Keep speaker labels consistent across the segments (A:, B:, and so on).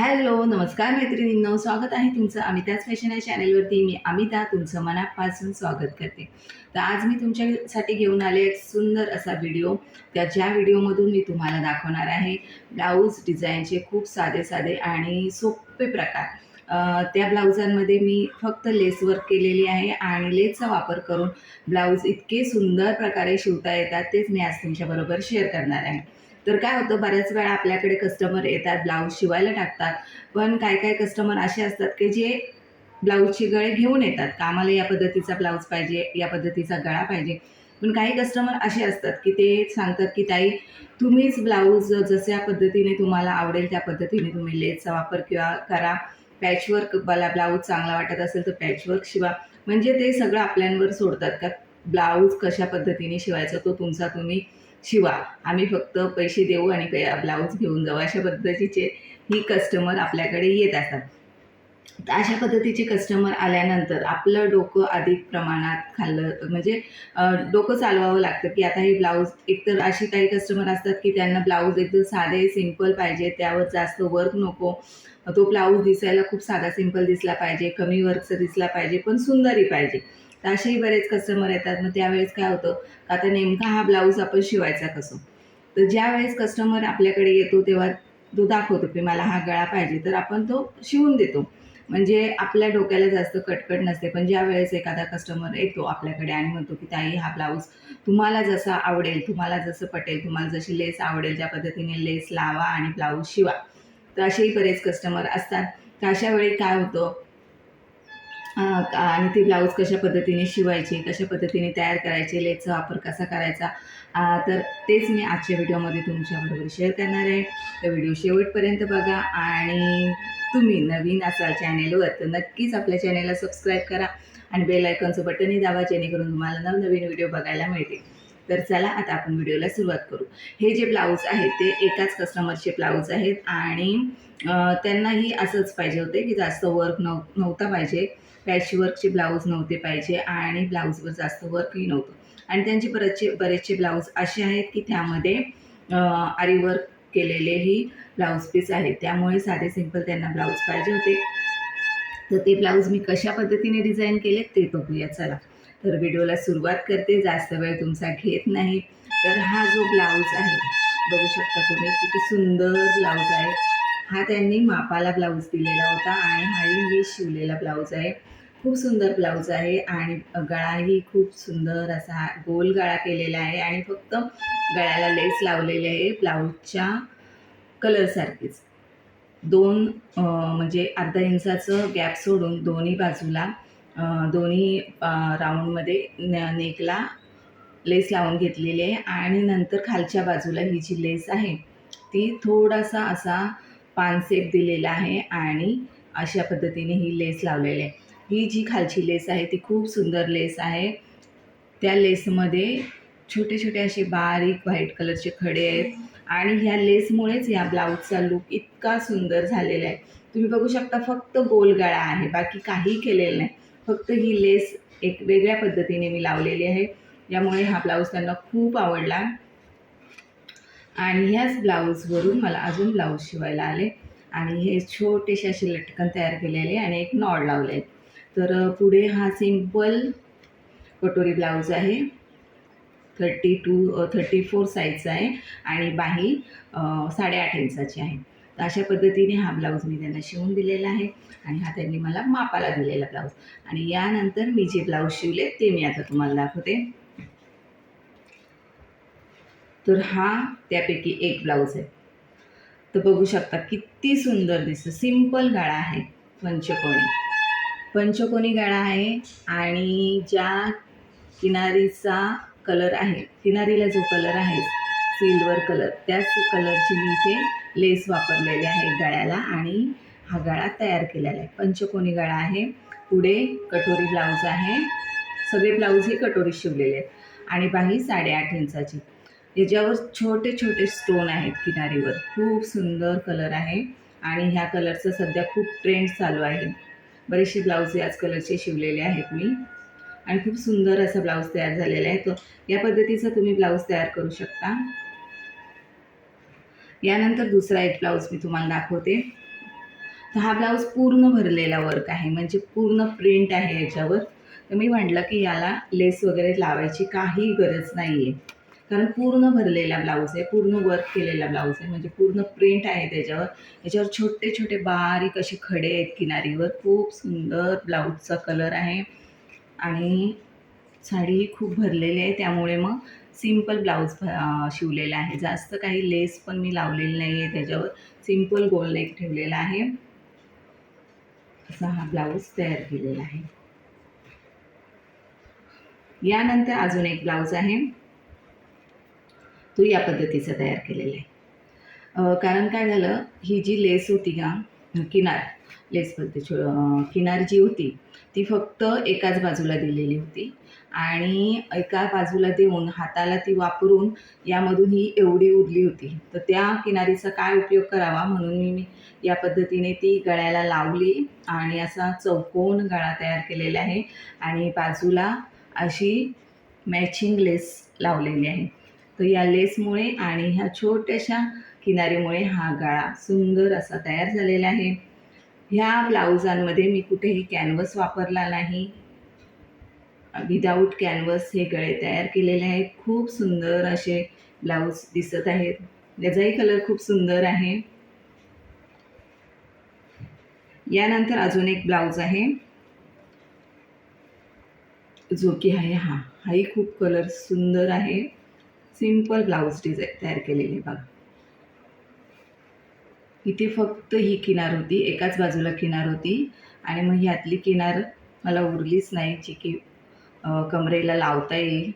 A: Hello नमस्कार मैत्रिणींनो. स्वागत आहे तुमचं अमिताज फॅशन या चॅनेलवरती. मी अमिता तुमचं मनापासून स्वागत करते. तर आज मी तुमच्यासाठी घेऊन आले एक सुंदर असा व्हिडिओ. त्या ज्या व्हिडिओमधून मी तुम्हाला दाखवणार आहे ब्लाऊज डिझाईनचे खूप साधे साधे आणि सोपे प्रकार. त्या ब्लाऊजांमध्ये मी फक्त लेस वर्क केलेली आहे आणि लेसचा वापर करून ब्लाऊज इतके सुंदर प्रकारे शिवता येतात तेच मी आज तुमच्याबरोबर शेअर करणार आहे. तर काय होतं बऱ्याच वेळा आपल्याकडे कस्टमर येतात ब्लाऊज शिवायला टाकतात. पण काय काय कस्टमर असे असतात की जे ब्लाऊजचे गळे घेऊन येतात. का आम्हाला या पद्धतीचा ब्लाऊज पाहिजे या पद्धतीचा गळा पाहिजे. पण काही कस्टमर असे असतात की ते सांगतात की ताई तुम्हीच ब्लाऊज जशा पद्धतीने तुम्हाला आवडेल त्या पद्धतीने तुम्ही लेसचा वापर किंवा करा. पॅचवर्क मला ब्लाऊज चांगला वाटत असेल तर पॅचवर्क शिवा. म्हणजे ते सगळं आपल्यांवर सोडतात का? ब्लाऊज कशा पद्धतीने शिवायचा तो तुमचा तुम्ही शिवा. आम्ही फक्त पैसे देऊ आणि पे ब्लाऊज घेऊन जाऊ. अशा पद्धतीचे ही कस्टमर आपल्याकडे येत असतात. तर अशा पद्धतीचे कस्टमर आल्यानंतर आपलं डोकं अधिक प्रमाणात खाल्लं म्हणजे डोकं चालवावं लागतं की आता हे ब्लाऊज एकतर अशी काही कस्टमर असतात की त्यांना ब्लाऊज एकदम साधे सिंपल पाहिजे त्यावर जास्त वर्क नको. तो ब्लाऊज दिसायला खूप साधा सिंपल दिसला पाहिजे कमी वर्कचा दिसला पाहिजे पण सुंदरही पाहिजे. तर असेही बरेच कस्टमर येतात. मग त्यावेळेस काय होतं? आता नेमका हा ब्लाऊज आपण शिवायचा कसं? तर ज्यावेळेस कस्टमर आपल्याकडे येतो तेव्हा तो दाखवतो की मला हा गळा पाहिजे. तर आपण तो शिवून देतो. म्हणजे आपल्या डोक्याला जास्त कटकट नसते. पण ज्या वेळेस एखादा कस्टमर येतो आपल्याकडे आणि म्हणतो की ताई हा ब्लाऊज तुम्हाला जसा आवडेल तुम्हाला जसं पटेल तुम्हाला जशी लेस आवडेल त्या पद्धतीने लेस लावा आणि ब्लाऊज शिवा. तर असेही बरेच कस्टमर असतात. तर अशा वेळी काय होतं? आणि ते ब्लाऊज कशा पद्धतीने शिवायचे कशा पद्धतीने तयार करायचे लेसचा वापर कसा करायचा तर तेच मी आजच्या व्हिडिओमध्ये तुमच्याबरोबर शेअर करणार आहे. तर व्हिडिओ शेवटपर्यंत बघा आणि तुम्ही नवीन असाल चॅनेलवर तर नक्कीच आपल्या चॅनेलला सबस्क्राईब करा आणि बेल आयकॉनचं बटनही दाबा जेणेकरून तुम्हाला नवनवीन व्हिडिओ बघायला मिळतील. तर चला आता आपण व्हिडिओला सुरुवात करू. हे जे ब्लाऊज आहेत ते एकाच कस्टमरचे ब्लाऊज आहेत आणि त्यांनाही असंच पाहिजे होते की जास्त वर्क नव नव्हता पाहिजे. पॅचवर्कचे ब्लाऊज नव्हते पाहिजे आणि ब्लाऊजवर जास्त वर्कही नव्हतं. आणि त्यांचे बरेचसे बरेचसे ब्लाऊज असे आहेत की त्यामध्ये आरी वर्क केलेलेही ब्लाऊज पीस आहेत. त्यामुळे साधे सिंपल त्यांना ब्लाऊज पाहिजे होते. तर ते ब्लाऊज मी कशा पद्धतीने डिझाईन केले ते बघूया चला. तर व्हिडिओला सुरुवात करते. जास्त वेळ तुमचा घेत नाही. तर हा जो ब्लाऊज आहे बघू शकता तुम्ही किती सुंदर ब्लाऊज आहे. हा त्यांनी मापाला ब्लाऊज दिलेला होता आणि हाही मी शिवलेला ब्लाऊज आहे. खूप सुंदर ब्लाऊज आहे आणि गळाही खूप सुंदर असा गोल गळा केलेला आहे आणि फक्त गळ्याला लेस लावलेले आहे ब्लाऊजच्या कलरसारखीच दोन म्हणजे अर्धा इंचाचं गॅप सोडून दोन्ही बाजूला दोन्ही राऊंडमध्ये न नेकला लेस लावून घेतलेली आहे आणि नंतर खालच्या बाजूला ही जी लेस आहे ती थोडासा असा पानसेप दिलेला आहे आणि अशा पद्धतीने ही लेस लावलेली आहे. ही जी खालची लेस आहे ती खूप सुंदर लेस आहे. त्या लेसमध्ये छोटे छोटे असे बारीक व्हाईट कलरचे खडे आहेत आणि ह्या लेसमुळेच या ब्लाऊजचा लुक इतका सुंदर झालेला आहे. तुम्ही बघू शकता फक्त गोल गळा आहे बाकी काही केलेलं नाही. फक्त ही लेस एक वेगळ्या पद्धतीने मी लावलेली आहे. यामुळे हा ब्लाऊज त्यांना खूप आवडला. आणि ह्याच ब्लाऊजवरून मला अजून ब्लाऊज शिवायला आले. आणि हे छोटेसे असे लटकन तयार केलेले आणि एक नॉड लावले. आहेत तर पुढे हा सिंपल कटोरी ब्लाऊज आहे. थर्टी टू थर्टी फोर साईजचा आहे आणि बाही साडेआठ इंचाची आहे. तर अशा पद्धतीने हा ब्लाऊज मी त्यांना शिवून दिलेला आहे आणि हा त्यांनी मला मापाला दिलेला ब्लाऊज. आणि यानंतर मी जे ब्लाऊज शिवले ते मी आता तुम्हाला दाखवते. तर हा त्यापैकी एक ब्लाऊज आहे. तर बघू शकता किती सुंदर दिसतं. सिंपल गाळा आहे. पंचकोणी. पंचकोनी गळा आहे आणि ज्या किनारीचा कलर आहे किनारीला जो कलर आहे सिल्वर कलर त्याच कलरची मी इथे लेस वापरलेली आहे गळ्याला आणि हा गळा तयार केलेला आहे. पंचकोनी गळा आहे पुढे कटोरी ब्लाऊज आहे सगळे ब्लाऊज हे कटोरी शिवलेले आहेत आणि बाही साडेआठ इंचाची. याच्यावर छोटे छोटे स्टोन आहेत किनारीवर खूप सुंदर कलर आहे आणि ह्या कलरचं सध्या खूप ट्रेंड चालू आहे. बरेचसे ब्लाऊज याच कलरचे शिवलेले आहेत मी. आणि खूप सुंदर असा ब्लाऊज तयार झालेला आहे. तो या पद्धतीचा तुम्ही ब्लाऊज तयार करू शकता. यानंतर दुसरा एक ब्लाऊज मी तुम्हाला दाखवते. तर हा ब्लाऊज पूर्ण भरलेला वर्क आहे. म्हणजे पूर्ण प्रिंट आहे याच्यावर. तर मी म्हटलं की याला लेस वगैरे लावायची काही गरज नाही आहे कारण पूर्ण भरलेला ब्लाऊज आहे पूर्ण वर्क केलेला ब्लाऊज आहे म्हणजे पूर्ण प्रिंट आहे त्याच्यावर. त्याच्यावर छोटे छोटे बारीक असे खडे आहेत किनारीवर. खूप सुंदर ब्लाऊजचा कलर आहे. आणि साडी खूप भरलेली आहे त्यामुळे मग सिंपल ब्लाऊज शिवलेला आहे. जास्त काही लेस पण मी लावलेली नाही आहे त्याच्यावर. सिंपल गोल नेक ठेवलेला आहे. असा हा ब्लाऊज तयार केलेला आहे. यानंतर अजून एक ब्लाऊज आहे. तो या पद्धतीचा तयार केलेला आहे. कारण काय झालं ही जी लेस होती का किनार लेस बोलते छो किनार जी होती ती फक्त एकाच बाजूला दिलेली होती. आणि एका बाजूला देऊन हाताला ती वापरून यामधून ही एवढी उरली होती. तर त्या किनारीचा काय उपयोग करावा म्हणून मी या पद्धतीने ती गळ्याला लावली आणि असा चौकोन गळा तयार केलेला आहे. आणि बाजूला अशी मॅचिंग लेस लावलेली आहे. तर या लेसमुळे आणि ह्या छोट्याशा किनारीमुळे हा गळा सुंदर असा तयार झालेला आहे. ह्या ब्लाऊजांमध्ये मी कुठेही कॅनव्हस वापरला नाही. विदाऊट कॅनव्हस हे गळे तयार केलेले आहेत. खूप सुंदर असे ब्लाऊज दिसत आहेत. त्याचाही कलर खूप सुंदर आहे. यानंतर अजून एक ब्लाऊज आहे. जो की आहे हा. हाही खूप कलर सुंदर आहे. सिंपल ब्लाऊज डिझाईन तयार केलेली आहे बघा. इथे फक्त ही किनार होती एकाच बाजूला किनार होती आणि मग ह्यातली किनार मला उरलीच नाही जी की कमरेला लावता येईल.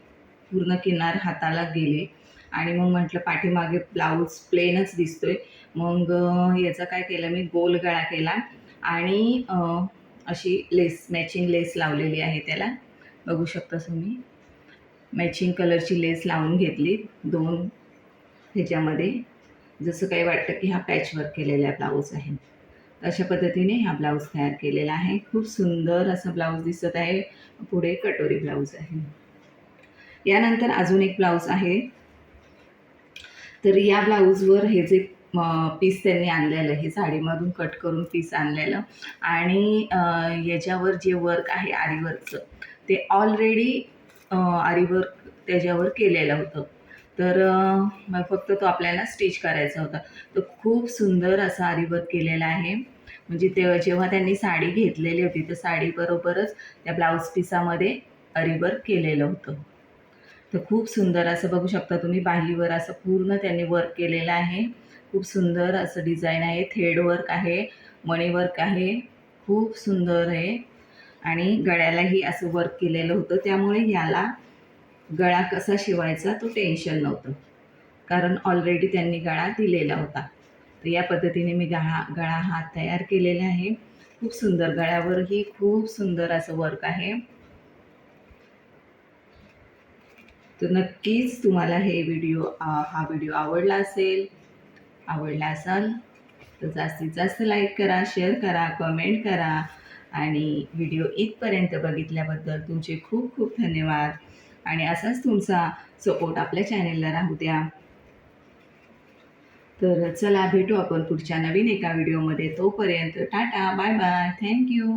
A: पूर्ण किनार हाताला गेले आणि मग म्हटलं पाठीमागे ब्लाऊज प्लेनच दिसतोय. मग याचं याचा काय केलं मी गोल गळा केला आणि अशी लेस मॅचिंग लेस लावलेली आहे त्याला. बघू शकता तुम्ही. मॅचिंग कलरची लेस लावून घेतली दोन ह्याच्यामध्ये. जसं काही वाटतं की हा पॅचवर्क केलेला ब्लाऊज आहे. अशा पद्धतीने हा ब्लाऊज तयार केलेला आहे. खूप सुंदर असा ब्लाऊज दिसत आहे. पुढे कटोरी ब्लाऊज आहे. यानंतर अजून एक ब्लाऊज आहे. तर या ब्लाऊजवर हे जे पीस त्यांनी आणलेलं हे साडीमधून कट करून पीस आणलेलं आणि याच्यावर जे वर्क आहे आरीवर्कचं ते ऑलरेडी आरीवर्क त्याच्यावर केलेलं होतं. तर मग फक्त तो आपल्याला स्टिच करायचा होता. तर खूप सुंदर असा आरीवर्क केलेला आहे. म्हणजे ते जेव्हा त्यांनी साडी घेतलेली होती तर साडीबरोबरच त्या ब्लाऊज पिसामध्ये अरीवर्क केलेलं होतं. तर खूप सुंदर असं बघू शकता तुम्ही बाहीवर असं पूर्ण त्यांनी वर्क केलेलं आहे. खूप सुंदर असं डिझाईन आहे. थ्रेड वर्क आहे. मणी वर्क आहे. खूप सुंदर आहे. आणि गळ्यालाही असं वर्क केलेलं होतं. त्यामुळे याला गळा कसा शिवायचा तो टेन्शन नव्हतं. कारण ऑलरेडी त्यांनी गळा दिलेला होता. तर या पद्धतीने मी गळा गळा हा तयार केलेला आहे. खूप सुंदर गळ्यावरही खूप सुंदर असं वर्क आहे. तर नक्कीच तुम्हाला हे व्हिडिओ हा व्हिडिओ आवडला असेल आवडला असाल तर जास्तीत जास्त लाईक करा शेअर करा कमेंट करा. आणि व्हिडिओ इथपर्यंत बघितल्याबद्दल तुमचे खूप खूप धन्यवाद. आणि असाच तुमचा सपोर्ट आपल्या चॅनेलला राहू द्या. तर चला भेटू आपण पुढच्या नवीन एका व्हिडिओमध्ये तोपर्यंत टाटा बाय बाय थँक्यू